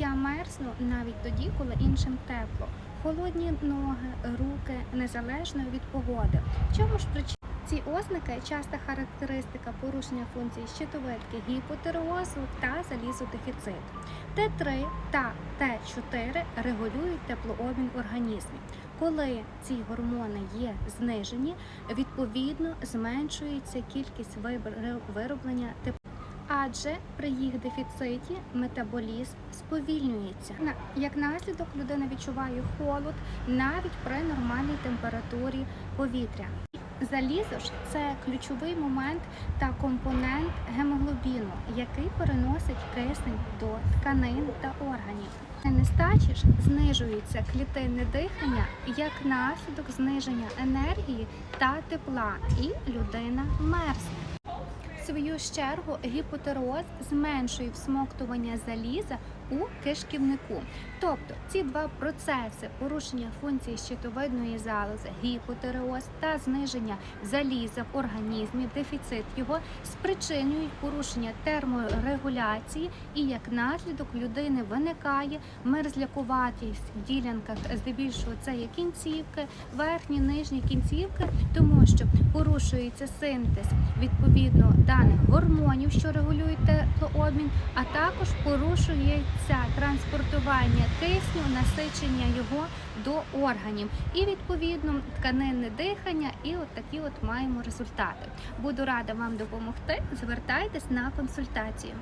Я мерзну навіть тоді, коли іншим тепло. Холодні ноги, руки незалежно від погоди. Чому ж причина? Ці ознаки часта характеристика порушення функції щитовидки, гіпотереозу та залізодефіциту. Т3 та Т4 регулюють теплообмін в організмі. Коли ці гормони є знижені, відповідно зменшується кількість вироблення тепла. Адже при їх дефіциті метаболізм сповільнюється. Як наслідок людина відчуває холод навіть при нормальній температурі повітря. Залізо ж це ключовий момент та компонент гемоглобіну, який переносить кисень до тканин та органів. Нестачі ж знижується клітинне дихання як наслідок зниження енергії та тепла, і людина мерзне. Свою чергу гіпотероз зменшує всмоктування заліза у кишківнику. Тобто ці два процеси порушення функції щитовидної залози, гіпотереоз та зниження заліза в організмі, дефіцит його спричинюють порушення терморегуляції, і як наслідок людини виникає мерзлякуватість в ділянках, здебільшого це є кінцівки, верхні, нижні кінцівки, тому що порушується синтез відповідно даних гормонів, що регулюють теплообмін, а також порушується транспортування кисню, насичення його до органів, і відповідно тканинне дихання, і от такі от маємо результати. Буду рада вам допомогти. Звертайтесь на консультацію.